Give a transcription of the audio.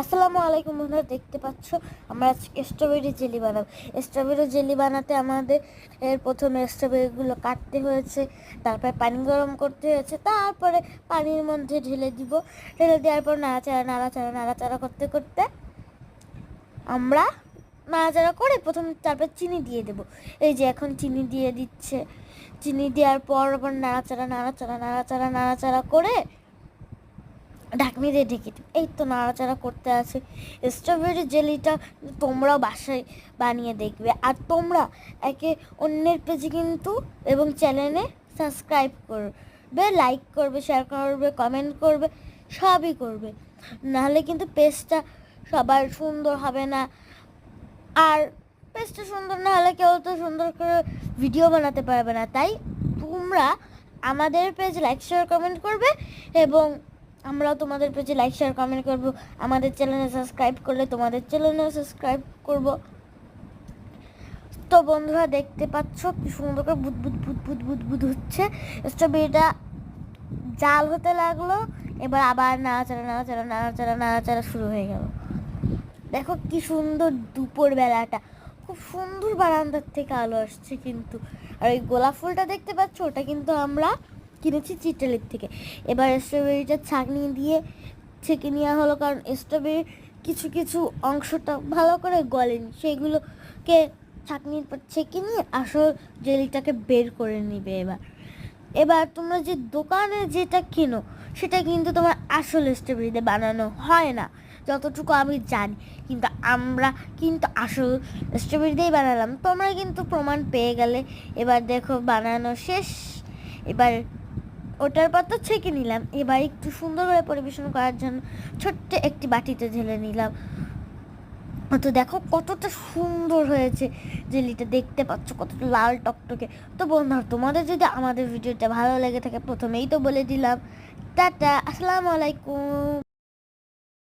আসসালামু আলাইকুম বন্ধুরা, দেখতে পাচ্ছ? আমরা আজকে স্ট্রবেরি জেলি বানাবো। স্ট্রবেরি জেলি বানাতে আমাদের এর প্রথমে স্ট্রবেরিগুলো কাটতে হয়েছে, তারপরে পানি গরম করতে হয়েছে, তারপরে পানির মধ্যে ঢেলে দিব। ঢেলে দেওয়ার পর নাড়াচাড়া নাড়াচাড়া নাড়াচাড়া করতে করতে আমরা নাড়াচাড়া করে প্রথম তারপর চিনি দিয়ে দেবো। এই যে এখন চিনি দিয়ে দিচ্ছে। চিনি দেওয়ার পর আবার নাড়াচাড়া নাড়াচাড়া নাড়াচাড়া নাড়াচাড়া করে ঢাকনি দিয়ে ঢেকে দিই এই তো নাড়াচাড়া করতে আছে। স্ট্রবেরি জেলিটা তোমরাও বাসায় বানিয়ে দেখবে। আর তোমরা একে অন্যের পেজে কিন্তু এবং চ্যানেলে সাবস্ক্রাইব করবে লাইক করবে শেয়ার করবে কমেন্ট করবে, সবই করবে। নাহলে কিন্তু পেজটা সবার সুন্দর হবে না। আর পেজটা সুন্দর না হলে কেউ তো সুন্দর করে ভিডিও বানাতে পারবে না। তাই তোমরা আমাদের পেজ লাইক শেয়ার কমেন্ট করবে এবং আমরাও তোমাদের পেজে লাইক শেয়ার কমেন্ট করব। আমাদের চ্যানেলে সাবস্ক্রাইব করলে তোমাদের চ্যানেলেও সাবস্ক্রাইব করব। তো বন্ধুরা, দেখতে পাচ্ছ কি সুন্দর করে বুদ বুদ বুদ বুদ বুদ বুদ হচ্ছে। স্ট্রবেরিটা জাল হতে লাগল। এবার আবার নাড়াচাড়া নাড়াচাড়া নাড়াচাড়া নাড়াচাড়া শুরু হয়ে গেল। দেখো কি সুন্দর দুপুর বেলাটা খুব সুন্দর বারান্দার থেকে আলো আসছে কিন্তু। আর ওই গোলাপ ফুলটা দেখতে পাচ্ছ? ওটা কিন্তু আমরা কিনেছি চিটালির থেকে। এবার স্ট্রবেরিটা ছাঁকনি দিয়ে ছেঁকে নেওয়া হলো, কারণ স্ট্রবেরির কিছু কিছু অংশটা ভালো করে গলেনি। সেইগুলোকে ছাঁকনির পর ছেঁকে নিয়ে আসল জেলিটাকে বের করে নিবে এবার। এবার তোমরা যে দোকানে যেটা কেনো, সেটা কিন্তু তোমার আসল স্ট্রবেরিতে বানানো হয় না। যতটুকু আমি জানি, কিন্তু আমরা কিন্তু আসল স্ট্রবেরি দিয়েই বানালাম। তোমরা কিন্তু প্রমাণ পেয়ে গেলে। এবার দেখো বানানো শেষ। এবার ওটার পর তো ছেঁকে নিলাম। এবার একটু সুন্দর করে পরিবেশন করার জন্য ছোট্ট একটি বাটিতে ঢেলে নিলাম। তো দেখো কতটা সুন্দর হয়েছে জেলিটা, দেখতে পাচ্ছ কতটা লাল টকটকে। তো বন্ধুরা, তোমাদের যদি আমাদের ভিডিওটা ভালো লেগে থাকে, প্রথমেই তো বলে দিলাম। টাটা, আসসালামু আলাইকুম।